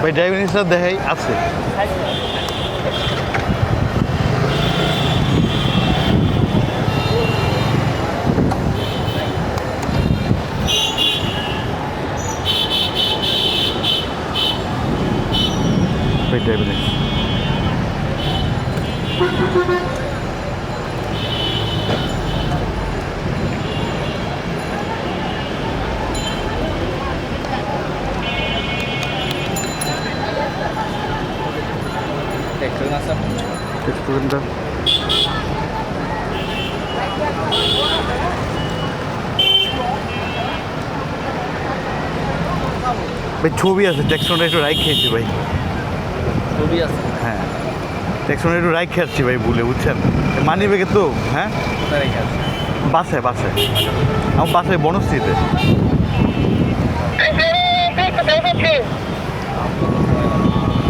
ভাই driving licence দেখাই আছে। ড্রাইভিং লাইসেন্স ভাই ছবি আছে ট্যাক্সনটা একটু রাইট খেয়েছি ভাই ছবি আছে হ্যাঁ ট্যাক্সনটা একটু রাইট খেয়েছি ভাই ভুলে বুঝছেন মানি ব্যাগে তো হ্যাঁ বাসে বাসে আমার বাসে বনশ্রীতে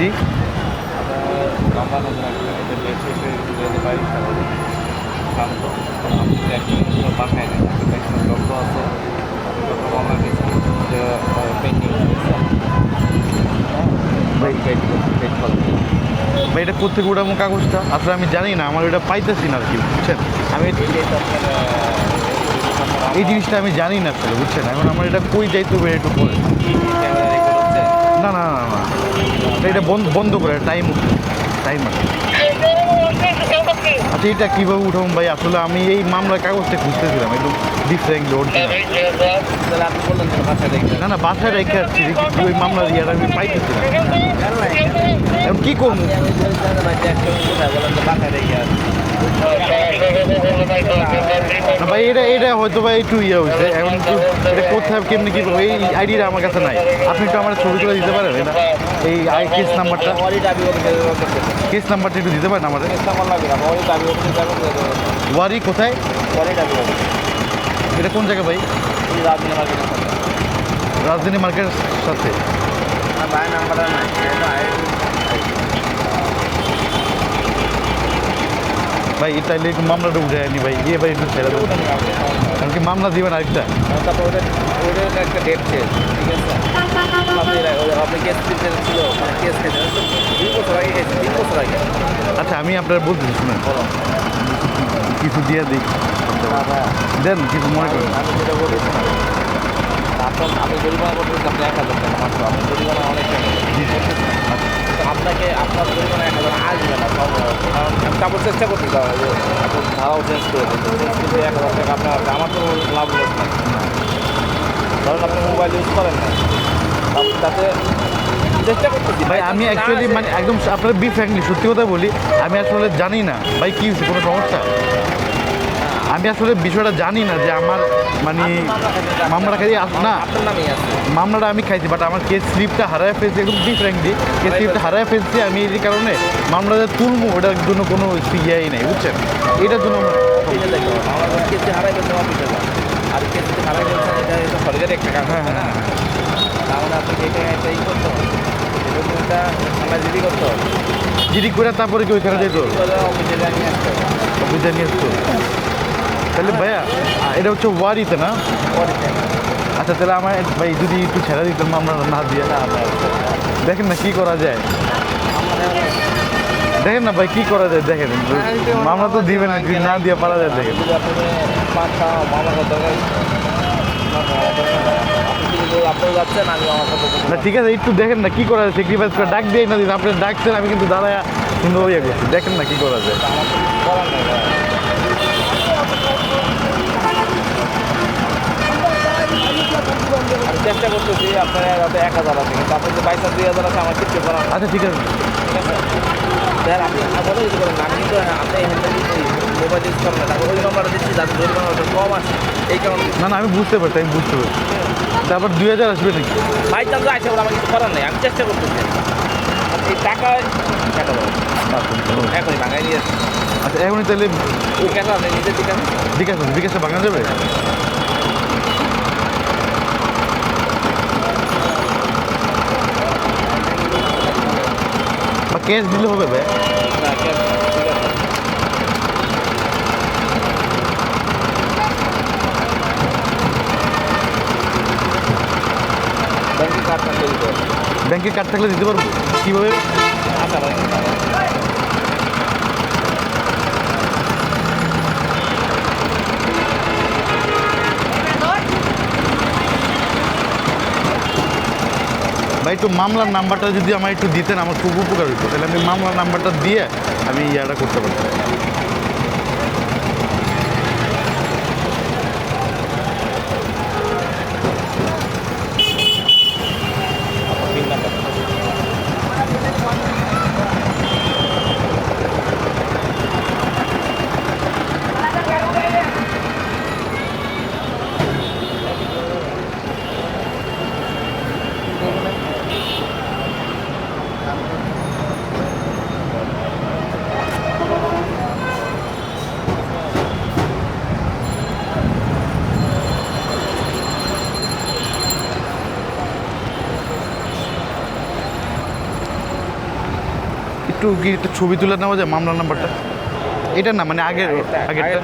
পেন্টিং ভাই, এটা কোথেকে উঠাবো কাগজটা? আসলে আমি জানি না, আমার এটা পাইতেছি না আর কি, বুঝছেন? আমি এই জিনিসটা আমি জানি না আসলে, বুঝছেন? এখন আমার এটা কই যাইতে হবে একটু বলে না না না না এটা বন্ধ বন্ধ করে টাইম টাইম আচ্ছা এটা কীভাবে উঠাবো ভাই? আসলে আমি এই মামলার কাগজটা খুঁজতেছিলাম, একটু বাসায় রেখে না না, বাসায় রেখে আসছি কিন্তু ওই মামলার ইয়াটা আমি পাইতেছি এখন কী করব? ভাই, এটা এটা হয়তো ভাই একটু ইয়ে হয়েছে। এখন এটা কোথায় কেমনি কী এই আইডিটা আমার কাছে নাই। আপনি একটু আমার ছবি তুলে দিতে পারেন, এটা? এই আই কেস নাম্বারটা? কেস নাম্বারটা একটু দিতে পারেন আমাদের। ওয়ারি কোথায়? এটা কোন জায়গা ভাই? রাজধানী মার্কেটের সাথে। নাম্বারটা নাই এটা ভাই তাইলে মামলাটা উঠে আনি ভাই? ইয়ে ভাই একটু ছেড়ে দেবো কারণ কি মামলা দিবেন আরেকটা? তারপর ওদের ওদের একটা ডেট শেষ ঠিক আছে আচ্ছা আমি আপনার বলতেছি শুনেন। কিছু দিয়ে দিই। দেন, কিছু মনে আমি করেন। আমি যেটা বলি আমি জরিমানা করতে এক হাজার মাত্র জরিমানা অনেক আপনাকে আপনার জরিমানা এক হাজার আসবে না কারণ আমি তারপর চেষ্টা করতে পারব যে আপনি ধারাও চেঞ্জ করে কিন্তু এক হাজার টাকা আপনার আমার তো লাভ লস নাই। ধরেন আপনি মোবাইল ইউজ করেন না তাতে ভাই, আমি অ্যাকচুয়ালি মানে একদম আপনার বি ফ্র্যাঙ্কলি সত্যি কথা বলি, আমি আসলে জানি না, ভাই, কি কোনো সমস্যা? আমি আসলে বিষয়টা জানি না যে আমার মানে মামলাটা খাই না মামলাটা আমি খাইছি বাট আমার কেস স্লিপটা হারায় ফেলছি একদম ডিফারেন্টলি কেস স্লিপটা হারায় ফেলছি আমি এই কারণে মামলাটা তুলবো ওটার জন্য কোনো ইয়েই নেই বুঝছেন? এটার জন্য আর হারাই ফেলছেন এটা এটা সরকারি একটা কাজ হ্যাঁ, তাই তাহলে আপনাকে এটা একটা ই করতে? হবে এরকম আমরা জিডি করতে? হবে জিডি করে তারপরে কি ওইখানে যেত? অফিসে নিয়ে আসতে। অফিসে নিয়ে আসতো। তাহলে ভাইয়া, এটা হচ্ছে ওয়ারিতে না? আচ্ছা তাহলে আমার ভাই যদি একটু ছেড়ে দিতেন মামলা না দিয়ে না দেখেন না কি করা যায়। দেখেন না ভাই কি করা যায়, দেখেন। মামলা তো দিবেন না না দিয়ে পারা যায়, দেখেন। আমার না, ঠিক আছে, একটু দেখেন না কি করা যায় স্যাক্রিফাইস করে ডাক দিয়ে না দিন। আপনি ডাকছেন, আমি কিন্তু দাঁড়ায় সুন্দর ইয়ে করছি। দেখেন না কি করা যায় আমার তো করার নেই ভাই। আমি চেষ্টা করতেছি আপনার হাতে এক হাজার আছে কিন্তু আপনি যে বাইশ দুই হাজার আছে আমার কিচ্ছু করার। আচ্ছা ঠিক আছে। ঠিক আছে? স্যার আপনি বলে কিছু করেন। আমি কিন্তু আপনি মোবাইল ইউজ করেন না ওই নম্বরটা দিচ্ছি যাতে জরিমানা ওটা কম আসে। এই কারণে। না না আমি বুঝতে পারছি আমি বুঝতে পারছি। তারপর দুই হাজার আসবে নাকি? ভাই চান্স আসে বলে আমার কিছু করার নেই। আমি চেষ্টা করতেছি। এই টাকা টাকা দেবো এখনই ভাঙাই নিয়ে আচ্ছা এখনই তাহলে ঠিক আছে নিজের আছে? বিকাশে ভাঙা যাবে? ক্যাশ দিলে হবে ভাই। ব্যাংকের কার্ড থাকলে দিতে পারব। কীভাবে? আচ্ছা ভাই। ভাই, একটু মামলার নাম্বারটা যদি আমার একটু দিতেন, আমার খুব উপকার হতো তাহলে আমি মামলার নাম্বারটা দিয়ে আমি ইয়াটা করতে পারতাম। একটু কি একটা ছবি তুলে নেওয়া যায় মামলার নাম্বারটা? এটা না মানে আগের আগেরটা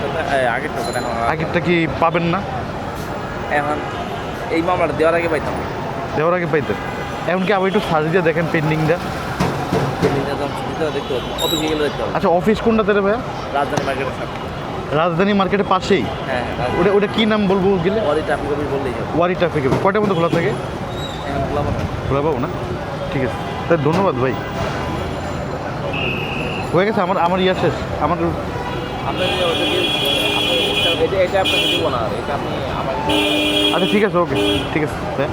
আগেরটা কি পাবেন না? এখন এই মামলাটা দেওয়ার আগে পাইতাম। দেওয়ার আগে পাইতেন। এখন কি আবার একটু সার্চ দিয়ে দেখেন পেন্ডিংটা অফিসে আচ্ছা অফিস কোনটাতে রে ভাইয়া? রাজধানী মার্কেটের রাজধানী মার্কেটের পাশেই? হ্যাঁ হ্যাঁ ওটা ওটা কি নাম বলব গেলে? ওয়ারি ট্রাফিক অফিস বললেই ওয়ারি ট্রাফিকের কয়টার মধ্যে খোলা থাকে? খোলা পাবো। না? ঠিক আছে। ধন্যবাদ ভাই। হয়ে গেছে আমার আমার ইয়া শেষ আমার আচ্ছা ঠিক আছে ওকে ঠিক আছে হ্যাঁ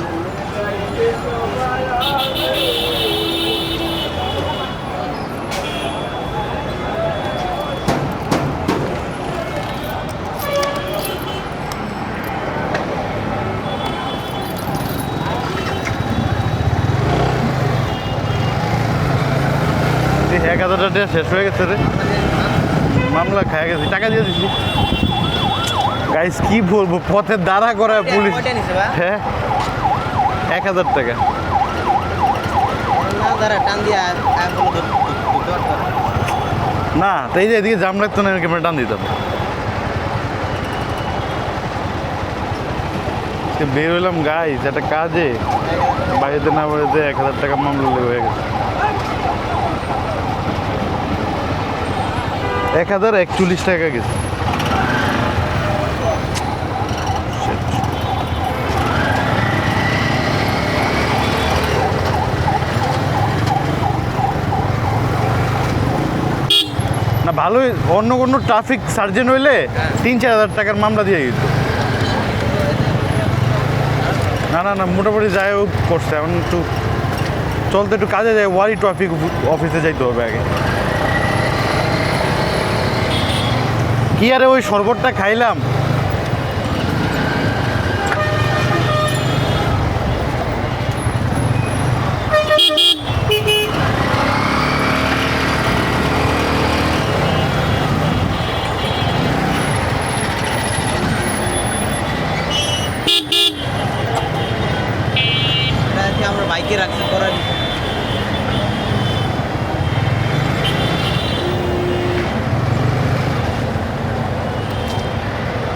এই এক হাজার টাকা শেষ হয়ে গেছে রে। মামলা খায় গেছি টাকা দিয়ে দিছি। গাইস কি বলব পথে দাঁড়া করায় পুলিশ? হ্যাঁ এক হাজার টাকা। না দাঁড়া টান দিয়া আয় বলে ধর- ধর- ধর- ধর। না তো এই যে এদিকে জাম লাগতো না ক্যামেরা টান দিতাম। বের হইলাম গাইস একটা কাজে। বাড়িতে না বাড়িতে এক হাজার টাকা মামলা হয়ে গেছে। এক হাজার একচল্লিশ টাকা গেছে না ভালোই অন্য কোনো ট্রাফিক সার্জেন্ট হইলে তিন চার হাজার টাকার মামলা দিয়ে দিত না না না, মোটামুটি যাই হোক করছে। এখন একটু চলতে একটু কাজে যায়, ওয়ারি ট্রাফিক অফিসে যাইতে হবে আগে। কি আরে ওই শরবতটা খাইলাম।